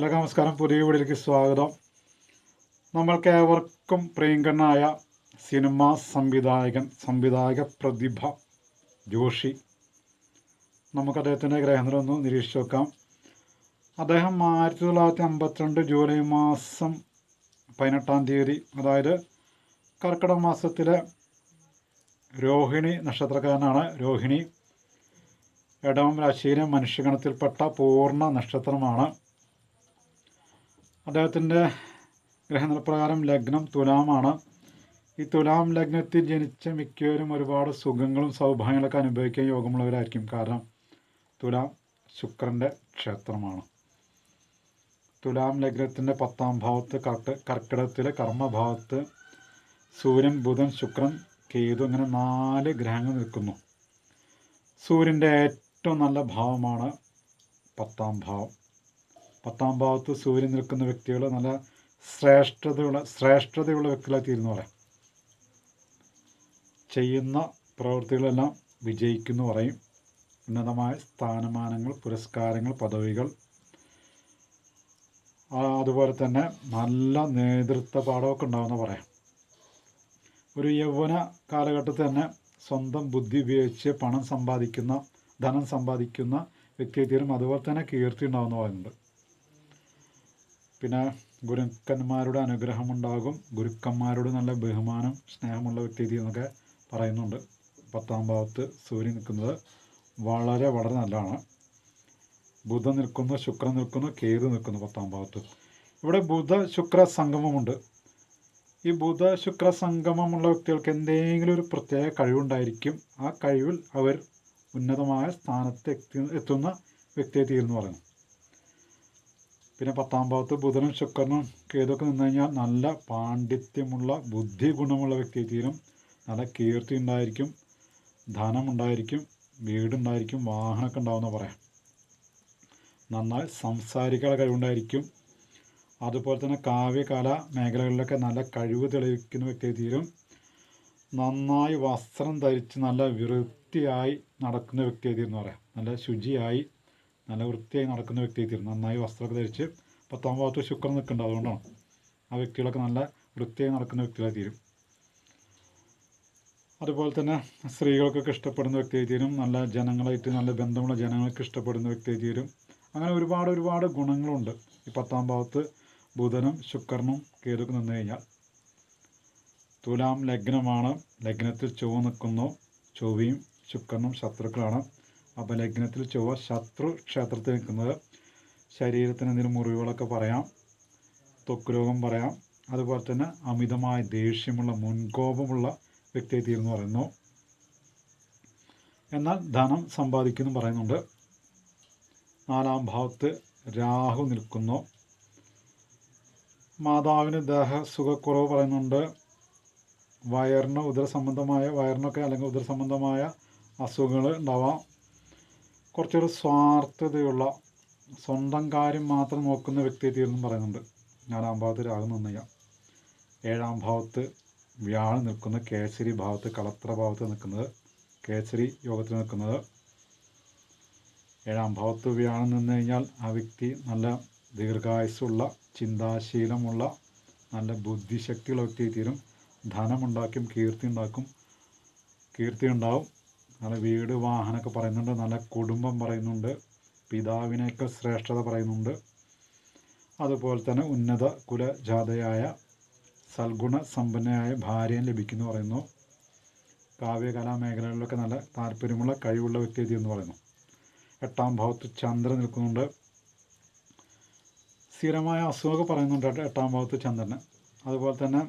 എല്ലാവർക്കും നമസ്കാരം. പുതിയ വീഡിയോയിലേക്ക് സ്വാഗതം. നമ്മൾക്ക് ഏവർക്കും പ്രിയങ്കനായ സിനിമാ സംവിധായകൻ സംവിധായക പ്രതിഭ ജോഷി. നമുക്ക് അദ്ദേഹത്തിന്റെ ഗ്രഹങ്ങളൊന്ന് നിരീക്ഷിച്ച് നോക്കാം. അദ്ദേഹം ആയിരത്തി തൊള്ളായിരത്തി അമ്പത്തിരണ്ട് ജൂലൈ മാസം പതിനെട്ടാം തീയതി അതായത് കർക്കിടക മാസത്തിലെ രോഹിണി നക്ഷത്രക്കാരനാണ് രോഹിണി. ഇടവം രാശിയിലെ മനുഷ്യഗണത്തിൽപ്പെട്ട പൂർണ നക്ഷത്രമാണ്. അദ്ദേഹത്തിന്റെ ഗ്രഹനിലപ്രകാരം ലഗ്നം തുലാമാണ്. ഈ തുലാം ലഗ്നത്തിൽ ജനിച്ച മിക്കവരും ഒരുപാട് സുഖങ്ങളും സൗഭാഗ്യങ്ങളൊക്കെ അനുഭവിക്കാൻ യോഗമുള്ളവരായിരിക്കും. കാരണം തുലാം ശുക്രന്റെ ക്ഷേത്രമാണ്. തുലാം ലഗ്നത്തിന്റെ പത്താം ഭാവത്ത് കർക്ക കർക്കിടകത്തിലെ കർമ്മഭാവത്ത് സൂര്യൻ ബുധൻ ശുക്രൻ കേതു അങ്ങനെ നാല് ഗ്രഹങ്ങൾ നിൽക്കുന്നു. സൂര്യന്റെ ഏറ്റവും നല്ല ഭാവമാണ് പത്താം ഭാവം. പത്താം ഭാവത്ത് സൂര്യൻ നിൽക്കുന്ന വ്യക്തികൾ നല്ല ശ്രേഷ്ഠതയുള്ള ശ്രേഷ്ഠതയുള്ള വ്യക്തികളായി തീരുന്നു പറയാം. ചെയ്യുന്ന പ്രവൃത്തികളെല്ലാം വിജയിക്കുന്നു പറയും. ഉന്നതമായ സ്ഥാനമാനങ്ങൾ പുരസ്കാരങ്ങൾ പദവികൾ. അതുപോലെ തന്നെ നല്ല നേതൃത്വ പാഠമൊക്കെ ഉണ്ടാവുമെന്ന് പറയാം. ഒരു യൗവന കാലഘട്ടത്തിൽ തന്നെ സ്വന്തം ബുദ്ധി ഉപയോഗിച്ച് പണം സമ്പാദിക്കുന്ന ധനം സമ്പാദിക്കുന്ന വ്യക്തിയെ തീരും അതുപോലെ തന്നെ കീർത്തി ഉണ്ടാവുമെന്ന് പറയുന്നുണ്ട്. പിന്നെ ഗുരുക്കന്മാരുടെ അനുഗ്രഹമുണ്ടാകും. ഗുരുക്കന്മാരോട് നല്ല ബഹുമാനം സ്നേഹമുള്ള വ്യക്തി എന്നൊക്കെ പറയുന്നുണ്ട്. പത്താം ഭാവത്ത് സൂര്യൻ നിൽക്കുന്നത് വളരെ വളരെ നല്ലതാണ്. ബുധൻ നിൽക്കുന്നു ശുക്രൻ നിൽക്കുന്നു കേതു നിൽക്കുന്നു പത്താം ഭാവത്ത് ഇവിടെ ബുധ ശുക്ര സംഗമമുണ്ട്. ഈ ബുധ ശുക്ര സംഗമമുള്ള വ്യക്തികൾക്ക് എന്തെങ്കിലും ഒരു പ്രത്യേക കഴിവുണ്ടായിരിക്കും. ആ കഴിവിൽ അവർ ഉന്നതമായ സ്ഥാനത്ത് എത്തി എത്തുന്ന വ്യക്തിയെ തീർന്നു പറയുന്നു. പിന്നെ പത്താം ഭാവത്ത് ബുധനും ശുക്രനും കേതൊക്കെ നിന്ന് കഴിഞ്ഞാൽ നല്ല പാണ്ഡിത്യമുള്ള ബുദ്ധി ഗുണമുള്ള വ്യക്തിയെ തീരും. നല്ല കീർത്തി ഉണ്ടായിരിക്കും ധനം ഉണ്ടായിരിക്കും വീടുണ്ടായിരിക്കും വാഹനമൊക്കെ ഉണ്ടാവുമെന്ന് പറയാം. നന്നായി സംസാരിക്കാൻ കഴിവുണ്ടായിരിക്കും. അതുപോലെ തന്നെ കാവ്യകല മേഖലകളിലൊക്കെ നല്ല കഴിവ് തെളിയിക്കുന്ന വ്യക്തിയെ തീരും. നന്നായി വസ്ത്രം ധരിച്ച് നല്ല വൃത്തിയായി നടക്കുന്ന വ്യക്തിയെ തീരും എന്ന് പറയാം. നല്ല ശുചിയായി നല്ല വൃത്തിയായി നടക്കുന്ന വ്യക്തിയെ തീരും നന്നായി വസ്ത്രമൊക്കെ ധരിച്ച് പത്താം ഭാഗത്ത് ശുക്രൻ നിൽക്കുന്നുണ്ട്. അതുകൊണ്ടാണ് ആ വ്യക്തികളൊക്കെ നല്ല വൃത്തിയായി നടക്കുന്ന വ്യക്തികളായി തീരും അതുപോലെ തന്നെ സ്ത്രീകൾക്കൊക്കെ ഇഷ്ടപ്പെടുന്ന വ്യക്തിയായി തീരും നല്ല ജനങ്ങളായിട്ട് നല്ല ബന്ധമുള്ള ജനങ്ങൾക്ക് ഇഷ്ടപ്പെടുന്ന വ്യക്തിയായി തീരും അങ്ങനെ ഒരുപാട് ഒരുപാട് ഗുണങ്ങളുണ്ട്. ഈ പത്താം ഭാവത്ത് ബുധനും ശുക്രനും കേതുക്ക് നിന്ന് കഴിഞ്ഞാൽ. തുലാം ലഗ്നമാണ്. ലഗ്നത്തിൽ ചൊവ്വ നിൽക്കുന്നു. ചൊവ്വയും ശുക്രനും ശത്രുക്കളാണ്. അപ്പോൾ ലഗ്നത്തിൽ ചൊവ്വ ശത്രു ക്ഷേത്രത്തിൽ നിൽക്കുന്നത് ശരീരത്തിന് എന്തെങ്കിലും മുറിവുകളൊക്കെ പറയാം ത്വക്ക് രോഗം പറയാം അതുപോലെ തന്നെ അമിതമായ ദേഷ്യമുള്ള മുൻകോപമുള്ള വ്യക്തിയെ തീർന്നു പറയുന്നു. എന്നാൽ ധനം സമ്പാദിക്കുന്നു പറയുന്നുണ്ട്. നാലാം ഭാവത്ത് രാഹു നിൽക്കുന്നു. മാതാവിന് ദേഹസുഖക്കുറവ് പറയുന്നുണ്ട്. വയറിന് ഉദരസംബന്ധമായ വയറിനൊക്കെ അല്ലെങ്കിൽ ഉദരസംബന്ധമായ അസുഖങ്ങൾ ഉണ്ടാവാം. കുറച്ചൊരു സ്വാർത്ഥതയുള്ള സ്വന്തം കാര്യം മാത്രം നോക്കുന്ന വ്യക്തിയെ തീർന്നും പറയുന്നുണ്ട്. നാലാം ഭാവത്ത് രാഹു നിന്നയ്യ. ഏഴാം ഭാവത്ത് വ്യാഴം നിൽക്കുന്ന കേസരി ഭാവത്ത് കളത്ര ഭാവത്ത് നിൽക്കുന്നത് കേസരി യോഗത്തിൽ നിൽക്കുന്നത്. ഏഴാം ഭാവത്ത് വ്യാഴം നിന്ന് കഴിഞ്ഞാൽ ആ വ്യക്തി നല്ല ദീർഘായുസ്സുള്ള ചിന്താശീലമുള്ള നല്ല ബുദ്ധിശക്തിയുള്ള വ്യക്തി തീരും. ധനമുണ്ടാക്കും കീർത്തി ഉണ്ടാക്കും കീർത്തി ഉണ്ടാവും. നല്ല വീട് വാഹനമൊക്കെ പറയുന്നുണ്ട്. നല്ല കുടുംബം പറയുന്നുണ്ട്. പിതാവിനേക്കാൾ ശ്രേഷ്ഠത പറയുന്നുണ്ട്. അതുപോലെ തന്നെ ഉന്നത കുലജാതയായ സൽഗുണ സമ്പന്നയായ ഭാര്യയും ലഭിക്കുന്നു പറയുന്നു. കാവ്യകലാ മേഖലകളിലൊക്കെ നല്ല താല്പര്യമുള്ള കഴിവുള്ള വ്യക്തി എന്ന് പറയുന്നു. എട്ടാം ഭാവത്ത് ചന്ദ്രൻ നിൽക്കുന്നുണ്ട്. സ്ഥിരമായ അസുഖമൊക്കെ പറയുന്നുണ്ട് എട്ടാം ഭാവത്ത് ചന്ദ്രന്. അതുപോലെ തന്നെ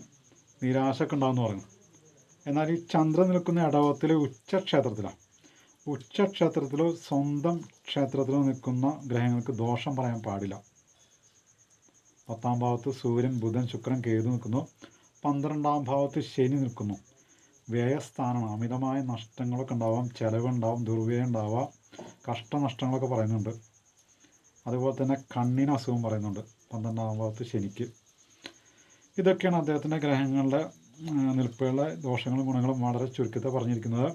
നിരാശയൊക്കെ ഉണ്ടാകുമെന്ന് പറയുന്നു. എന്നാൽ ഈ ചന്ദ്രൻ നിൽക്കുന്ന ഇടവത്തിലെ ഉച്ചക്ഷേത്രത്തിലാണ്. ഉച്ചക്ഷേത്രത്തിലോ സ്വന്തം ക്ഷേത്രത്തിലോ നിൽക്കുന്ന ഗ്രഹങ്ങൾക്ക് ദോഷം പറയാൻ പാടില്ല. പത്താം ഭാവത്ത് സൂര്യൻ ബുധൻ ശുക്രൻ കേതു നിൽക്കുന്നു. പന്ത്രണ്ടാം ഭാവത്ത് ശനി നിൽക്കുന്നു. വ്യയസ്ഥാനമാണ്. അമിതമായ നഷ്ടങ്ങളൊക്കെ ഉണ്ടാവാം. ചിലവുണ്ടാവും. ദുർവ്യയം ഉണ്ടാവാം. കഷ്ടനഷ്ടങ്ങളൊക്കെ പറയുന്നുണ്ട്. അതുപോലെ തന്നെ കണ്ണിന് അസുഖം പറയുന്നുണ്ട്. പന്ത്രണ്ടാം ഭാവത്ത് ശനിക്ക്. ഇതൊക്കെയാണ് അദ്ദേഹത്തിന്റെ ഗ്രഹങ്ങളുടെ നിൽപ്പുകളുടെ ദോഷങ്ങളും ഗുണങ്ങളും വളരെ ചുരുക്കത്തെ പറഞ്ഞിരിക്കുന്നത്.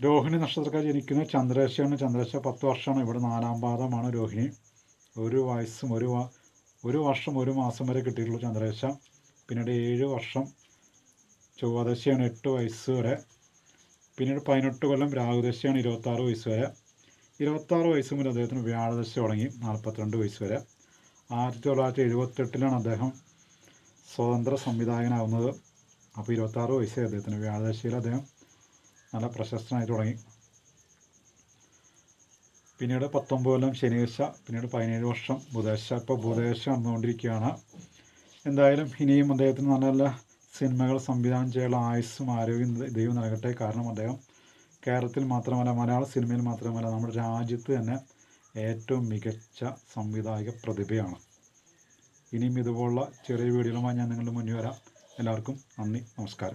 രോഹിണി നക്ഷത്രക്കാർ ജനിക്കുന്ന ചന്ദ്രേശയാണ്. ചന്ദ്രേശ പത്ത് വർഷമാണ്. ഇവിടെ നാലാം പാദമാണ് രോഹിണി. ഒരു വയസ്സും ഒരു ഒരു വർഷം ഒരു മാസം വരെ കിട്ടിയിട്ടുള്ളൂ ചന്ദ്രശ. പിന്നീട് ഏഴ് വർഷം ചൊവ്വാദശയാണ് എട്ട് വയസ്സ് വരെ. പിന്നീട് പതിനെട്ട് കൊല്ലം രാഹുദശയാണ് ഇരുപത്താറ് വയസ്സ് വരെ. ഇരുപത്താറ് വയസ്സ് മുതൽ അദ്ദേഹത്തിന് വ്യാഴദശ തുടങ്ങി നാൽപ്പത്തിരണ്ട് വയസ്സ് വരെ. ആയിരത്തി തൊള്ളായിരത്തി എഴുപത്തെട്ടിലാണ് അദ്ദേഹം സ്വതന്ത്ര സംവിധായകനാവുന്നത് അപ്പോൾ ഇരുപത്താറ് വയസ്സേ അദ്ദേഹത്തിന്. വ്യാഴാഴ്ചയിൽ അദ്ദേഹം നല്ല പ്രശസ്തനായി തുടങ്ങി. പിന്നീട് പത്തൊമ്പത് കൊല്ലം ശനിദശ പിന്നീട് പതിനേഴ് വർഷം ബുധാഴ്ച ഇപ്പോൾ ബുധാഴ്ച വന്നുകൊണ്ടിരിക്കുകയാണ് എന്തായാലും ഇനിയും അദ്ദേഹത്തിന് നല്ല നല്ല സിനിമകൾ സംവിധാനം ചെയ്യാനുള്ള ആയുസ്സും ആരോഗ്യം ദൈവം നൽകട്ടെ. കാരണം അദ്ദേഹം കേരളത്തിൽ മാത്രമല്ല മലയാള സിനിമയിൽ മാത്രമല്ല നമ്മുടെ രാജ്യത്ത് തന്നെ ഏറ്റവും മികച്ച സംവിധായക പ്രതിഭയാണ്. ഇനിയും ഇതുപോലുള്ള ചെറിയ വീഡിയോകളുമായി ഞാൻ നിങ്ങളുടെ മുന്നിൽ വരാം. എല്ലാവർക്കും നന്ദി നമസ്കാരം.